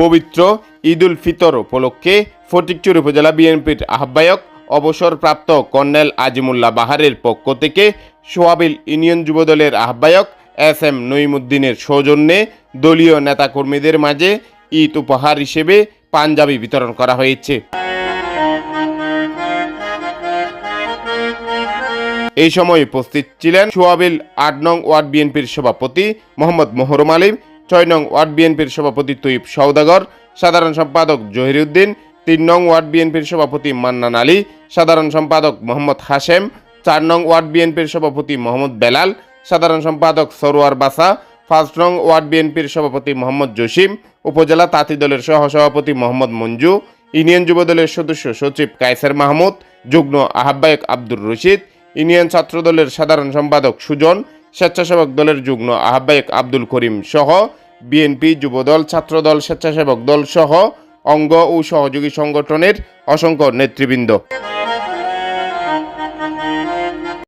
পবিত্র ঈদুল ফিতর উপলক্ষে ফটিকচুর উপজেলা বিএনপির আহ্বায়ক, অবসরপ্রাপ্ত কর্নেল আজিমুল্লাহ বাহারের পক্ষ থেকে সোয়াবিল ইউনিয়ন যুবদলের আহ্বায়ক এস এম নইমুদ্দিনের সৌজন্যে দলীয় নেতাকর্মীদের মাঝে ঈদ উপহার হিসেবে পাঞ্জাবি বিতরণ করা হয়েছে। এই সময় উপস্থিত ছিলেন সোয়াবিল আট নং ওয়ার্ড বিএনপির সভাপতি মোহাম্মদ মোহরম আলিম ছয় নং ওয়ার্ড বিএনপির সভাপতি তৈব সৌদাগর সাধারণ সম্পাদক জহিরুদ্দিন তিন নং ওয়ার্ড বিএনপির সভাপতি মান্নান আলী, সাধারণ সম্পাদক মোহাম্মদ হাশেম, চার নং ওয়ার্ড বিএনপির সভাপতি মোহাম্মদ বেলাল, সাধারণ সম্পাদক সরোয়ার বাসা, পাঁচ নং ওয়ার্ড বিএনপির সভাপতি মোহাম্মদ জসিম, উপজেলা তাঁতি দলের সহসভাপতি মোহাম্মদ মঞ্জু, ইউনিয়ন যুবদলের সদস্য সচিব কায়সার মাহমুদ, যুগ্ম আহ্বায়ক আব্দুর রশিদ, ইউনিয়ন ছাত্র দলের সাধারণ সম্পাদক সুজন স্বেচ্ছাসেবক দলের যুগ্ম আহ্বায়ক আব্দুল করিম সহ বিএনপি যুবদল, ছাত্রদল, স্বেচ্ছাসেবক দল সহ অঙ্গ ও সহযোগী সংগঠনের অসংখ্য নেতৃবৃন্দ।